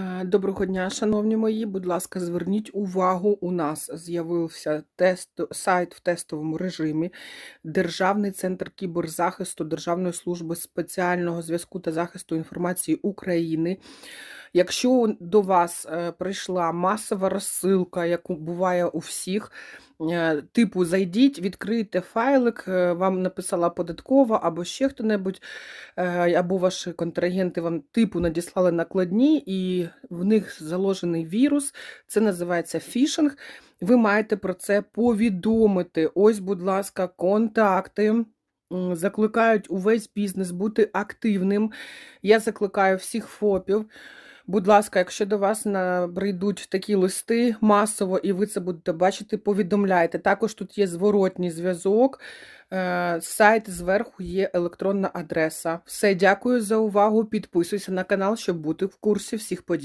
Е, Доброго дня, шановні мої. Будь ласка, зверніть увагу. У нас з'явився тест, сайт в тестовому режимі. Державний центр кіберзахисту Державної служби спеціального зв'язку та захисту інформації України. Якщо до вас е, прийшла масова розсилка, яку буває у всіх, е, типу зайдіть, відкрийте файлик, е, вам написала податкова або ще хто-небудь, або ваші контрагенти вам типу надіслали накладні, і в них заложений вірус, це називається фішинг. Ви маєте про це повідомити. Ось, будь ласка, контакти. Закликають увесь бізнес бути активним. Я закликаю всіх ФОПів. Будь ласка, якщо до вас прийдуть такі листи масово, і ви це будете бачити, повідомляйте. Також тут є зворотній зв'язок. Е, Сайт зверху є електронна адреса. Все, дякую за увагу. Підписуйся на канал, щоб бути в курсі всіх подій.